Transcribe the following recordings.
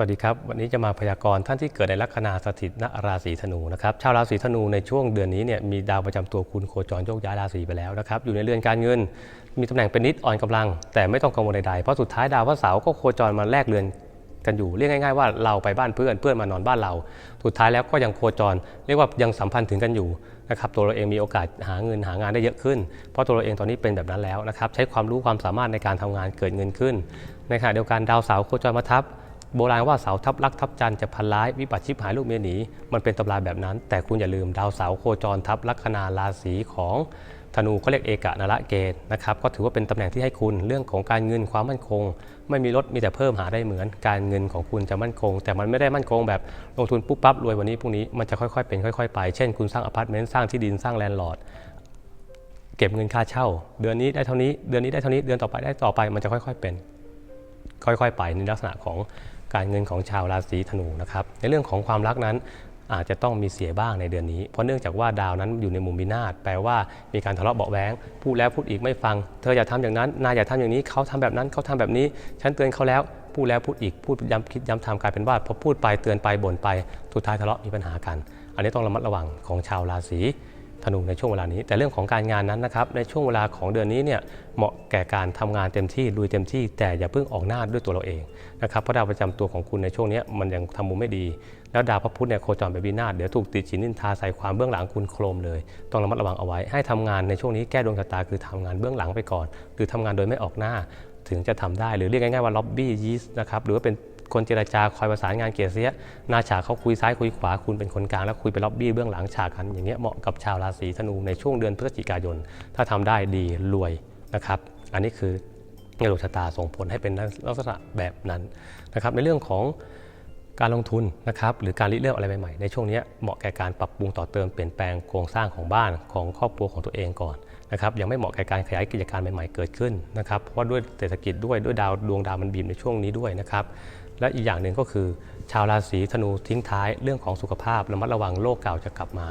สวัสดีครับ วันนี้จะมาพยากรณ์ท่านที่เกิดในลัคนาสถิตณราศีธนูนะครับชาวราศีธนูในช่วงเดือนนี้เนี่ยมีดาวประจำตัวคุณโคจรโยกย้ายราศีไปแล้วนะครับอยู่ในเรือนการเงิน มีตำแหน่งเป็นนิดอ่อนกำลัง แต่ไม่ต้องกังวลใดๆ เพราะสุดท้ายดาวพระเสาร์ก็โคจรมาแลกเรือนกันอยู่เรียกง่ายๆว่าเราไปบ้านเพื่อนเพื่อนมานอนบ้านเรา สุดท้ายแล้วก็ยังโคจร เรียกว่ายังสัมพันธ์ถึงกันอยู่นะครับตัวเราเองมีโอกาสหาเงินหางานได้เยอะขึ้น เพราะตัวเราเองตอนนี้เป็นแบบนั้นแล้วนะครับใช้ความรู้ความสามารถในการทำงานเกิดเงินขึ้นในขณะเดียวกันดาวเสาร์โคจรมาทับ โบราณว่าเสาทับลักทับจันจะพันร้ายวิบัติชิบหายลูกเมียหนี มันเป็นตำราแบบนั้น แต่คุณอย่าลืมดาวเสาโคจรทับลัคนาราศีของธนูเขาเรียกเอกะนระเกณฑ์นะครับก็ถือว่าเป็นตำแหน่งที่ให้คุณเรื่องของการเงินความมั่นคง ไม่มีลดมีแต่เพิ่มหาได้เหมือน การเงินของคุณจะมั่นคง แต่มันไม่ได้มั่นคงแบบลงทุนปุ๊บปั๊บรวยวันนี้พรุ่งนี้มันจะค่อยๆเป็นค่อยๆไปเช่นคุณสร้างอพาร์ตเมนต์สร้างที่ดินสร้างแลนด์ลอร์ดเก็บเงินค่าเช่า เดือนนี้ได้เท่านี้เดือนนี้ได้เท่านี้เดือนต่อไปได้ต่อไปมันจะค่อยๆเป็น ค่อยๆ ไปในลักษณะของ การเงินของชาวราศีธนูนะครับในเรื่องของความรักนั้นอาจจะต้องมีเสียบ้างในเดือนนี้ เพราะเนื่องจากว่าดาวนั้นอยู่ในมุมวินาศแปลว่ามีการทะเลาะเบาะแว้งพูดแล้วพูดอีกไม่ฟัง เธออย่าทำอย่างนั้นนายอย่าทำอย่างนี้เขาทำแบบนั้นเขาทำแบบนี้ ฉันเตือนเขาแล้วพูดแล้วพูดอีกพูดย้ำคิดย้ำทำกลายเป็นว่าพอพูดไปเตือนไปบ่นไปสุดท้ายทะเลาะมีปัญหากัน อันนี้ต้องระมัดระวังของชาวราศี ธนูในช่วงเวลานี้ แต่เรื่องของการงานนั้นนะครับในช่วงเวลาของเดือนนี้เนี่ยเหมาะแก่การทำงานเต็มที่ลุยเต็มที่ แต่อย่าเพิ่งออกหน้าด้วยตัวเราเองนะครับเพราะดาวประจำตัวของคุณในช่วงนี้มันยังทำมุมไม่ดี แล้วดาวพระพุธเนี่ยโคจรไปวินาศเดี๋ยวถูกติดฉินนินทาใส่ความเบื้องหลังคุณโครมเลย ต้องระมัดระวังเอาไว้ ให้ทำงานในช่วงนี้แก้ดวงชะตาคือทำงานเบื้องหลังไปก่อน หรือทำงานโดยไม่ออกหน้า ถึงจะทำได้หรือเรียกง่ายๆว่าล็อบบี้ยีสนะครับหรือว่าเป็น คนเจรจาคอยประสานงานเกียรติเสียหน้าฉากเขาคุยซ้ายคุยขวาคุณเป็นคนกลางแล้วคุยไปล็อบบี้เบื้องหลังฉากกันอย่างเงี้ยเหมาะกับชาวราศีธนูในช่วงเดือนพฤศจิกายน ถ้าทำได้ดีรวยนะครับอันนี้คือในดวงชะตาส่งผลให้เป็นลักษณะแบบนั้นนะครับในเรื่องของ การลงทุนนะครับหรือการริเริ่มอะไรใหม่ๆในช่วงนี้เหมาะแก่การปรับปรุงต่อเติมเปลี่ยนแปลงโครงสร้างของบ้านของครอบครัวของตัวเองก่อนนะครับยังไม่เหมาะแก่การขยายกิจการใหม่ๆเกิดขึ้นนะครับเพราะด้วยเศรษฐกิจด้วยด้วยดาวดวงดาวมันบีบในช่วงนี้ด้วยนะครับและอีกอย่างหนึ่งก็คือ ชาวราศีธนูทิ้งท้ายเรื่องของสุขภาพระมัดระวังโรคเก่าจะกลับมา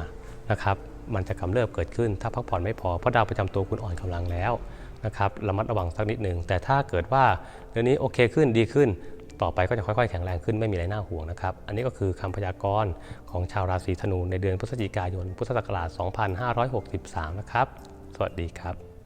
นะครับมันจะกำเริบเกิดขึ้น ถ้าพักผ่อนไม่พอเพราะดาวประจำตัวคุณอ่อนกำลังแล้วนะครับระมัดระวังสักนิดหนึ่งแต่ถ้าเกิดว่าเดือนนี้โอเคขึ้นดีขึ้น ต่อไปก็จะค่อยๆแข็งแรงขึ้นไม่มีอะไรน่าห่วงนะครับ อันนี้ก็คือคำพยากรณ์ของชาวราศีธนูในเดือนพฤศจิกายน พุทธศักราช 2563 นะครับ สวัสดีครับ